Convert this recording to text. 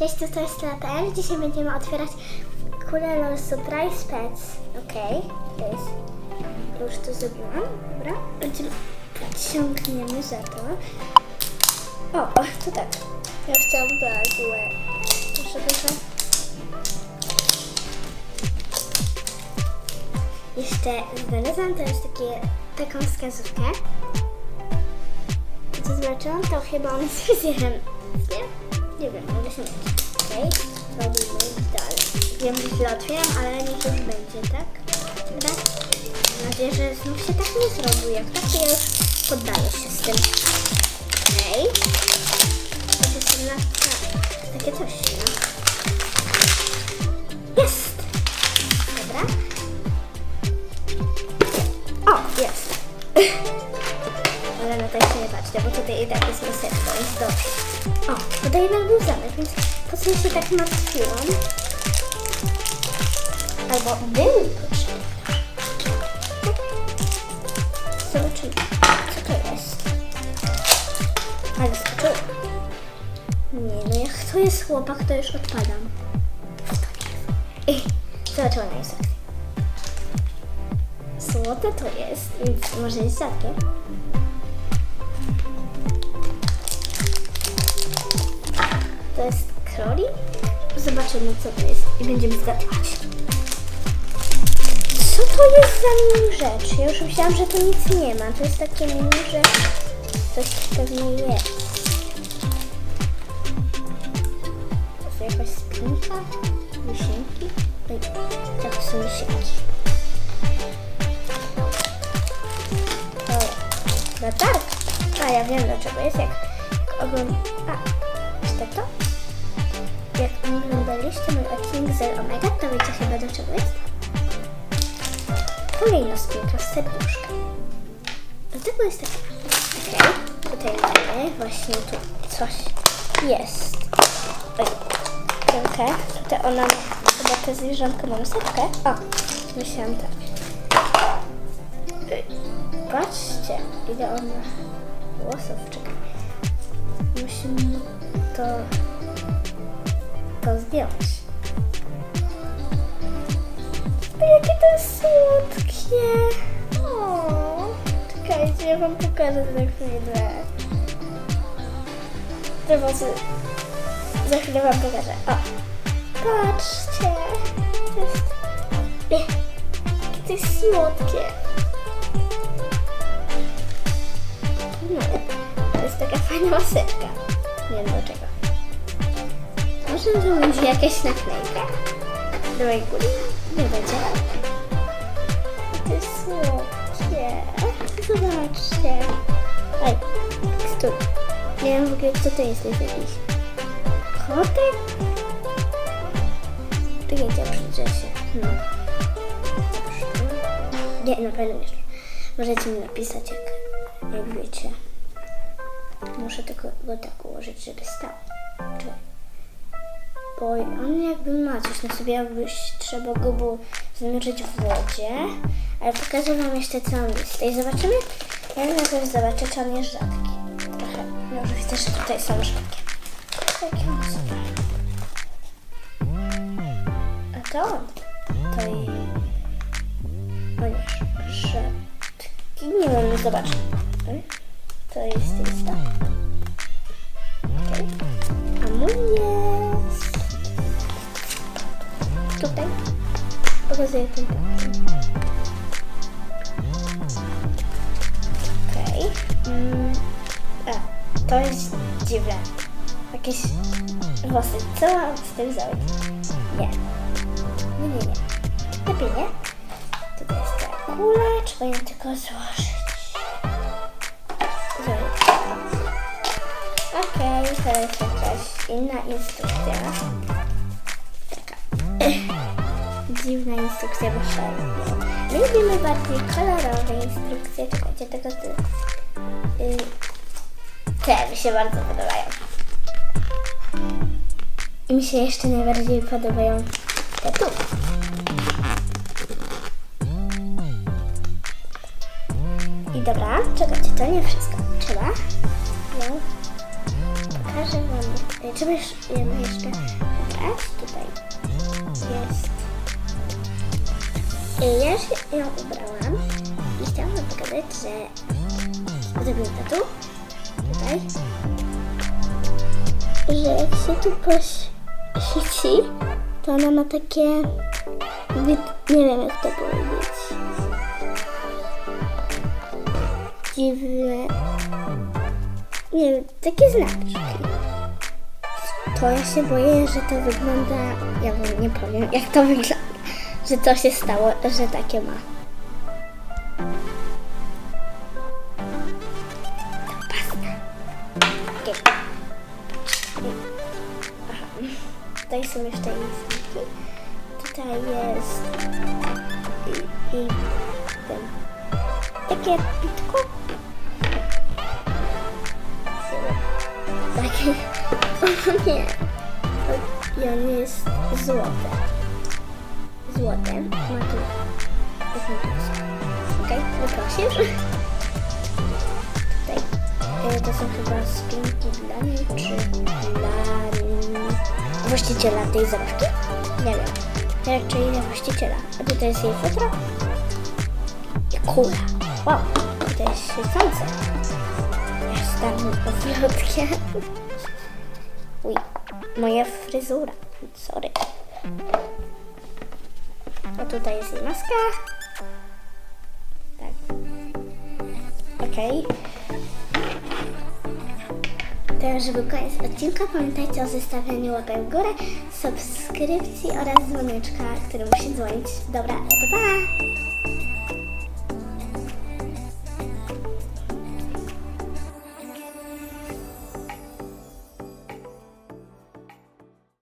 Cześć, to jest Latel. Dzisiaj będziemy otwierać kulę Surprise Pets. Okej, to jest... Już to zrobiłam, dobra. Będziemy... Podciągniemy za to. O, to tak. Ja chciałam złe. Proszę bardzo. Jeszcze znalazłam też takie, taką wskazówkę. Co zobaczyłam, to chyba on jest fryzjerem. Nie? Nie wiem, mogę się mylić. Okej, robimy dalej. Wiem, że źle otwieram, ale niech już będzie, tak? Dobra? Mam nadzieję, że znów się tak nie zrobi. Jak tak, to ja już poddaję się z tym. Okej. To jest ta- takie coś, no. Jest! Nie patrzę, bo tutaj tak jest resetko, więc dobrze. O, tutaj jednak był zamek, więc po co się tak martwiłam? Albo był potrzebny. Zobaczymy, co to jest. Ale skoczył. Nie, no jak to jest chłopak, to już odpadam. Ej, Zobaczyłam na instrukcji. Złote to jest, więc może jest rzadkie. To jest królik? Zobaczymy co to jest i będziemy zgadywać. Co to jest za mini rzecz? Ja już myślałam, że tu nic nie ma. To jest takie mini, że coś pewnie jest. To jest jakaś spinka? Wisienki? Tak to są wisienki. O, latarka. A ja wiem dlaczego jest jak, jak ogląd... A, to? Jak oglądaliście mój odcinek z Omega, to wiecie chyba do czego jest? Kolejna spinka z serduszka. Dlatego jest taka. Okej, tutaj mamy właśnie tu coś jest. Oj. Tutaj ona chyba te zwierzątko mam setkę. O, myślałam tak. Patrzcie, ile on ma włosów. Czekaj. Musimy to, to zdjąć. Jakie to jest słodkie. O, czekajcie, ja wam pokażę za chwilę. Te za chwilę wam pokażę. O, patrzcie. To jest... To jest słodkie. No, to jest taka fajna maseczka. Nie wiem do czego. Może będzie jakaś naklejka? Do mojej kuli? Nie będzie. To jest słodkie. Zobaczcie. Ej, stój. Nie wiem w ogóle co to jest. To jest jakiś kotek? Czekajcie, przyjrzę się. Hmm. Nie, na pewno nie. Możecie mi napisać, jak, jak wiecie. Muszę tylko go tak ułożyć, żeby stał. Czekaj. Bo on jakby ma coś na sobie, jakbyś trzeba go było zanurzyć w wodzie. Ale pokażę wam jeszcze co on jest. I zobaczymy. Ja najpierw zobaczę, czy on jest rzadki. Trochę. Może widzę, że tutaj są rzadkie. Jakie on super. A to on. To i... O nie, rzadki. Nie wiem, zobaczę. To jest lista. Okej. A mój jest... Pokazuję ten palcem. Okej. Mm, a, to jest dziwne. Jakieś włosy. Co mam z tym zrobić? Nie. Nie, nie, nie. Lepiej nie. Tutaj jest ta kula. Trzeba ją tylko złożyć. Okej, to jest jakaś inna instrukcja. Taka dziwna instrukcja, bo szalona. My lubimy bardziej kolorowe instrukcje. Czekajcie, tego ty. Yy, te mi się bardzo podobają. I mi się jeszcze najbardziej podobają te tu. I dobra, czekajcie, to nie wszystko. Trzeba ją pokażę wam Trzeba jeszcze, jedno jeszcze ubrać. Tutaj Ja już ją ubrałam i chciałam wam pokazać, że zrobię tatu tutaj, że jak się tu poświeci, to ona ma takie, nie wiem jak to powiedzieć, dziwne, nie wiem, takie znaczki. To ja się boję, że to wygląda, ja wam nie powiem jak to wygląda, że to się stało, że takie ma. Tutaj są jeszcze inne Tutaj jest i, i ten, takie pitko. Takie, o nie. I on jest złote. Złote. Ma tu. Okej, wyprosisz. Tutaj e, to są chyba spinki dla niej, czy dla właściciela tej zabawki? Nie wiem. Raczej dla właściciela. A tutaj jest jej futro i kula. Wow, tutaj jest. Jest tam oflotkie. Uj, moja fryzura. Sorry. Tutaj jest jej maska. Tak. Okej. Teraz, żeby koniec odcinka, pamiętajcie o zostawianiu łapek w górę, subskrypcji oraz dzwoneczka, który musi dzwonić. Dobra, to pa!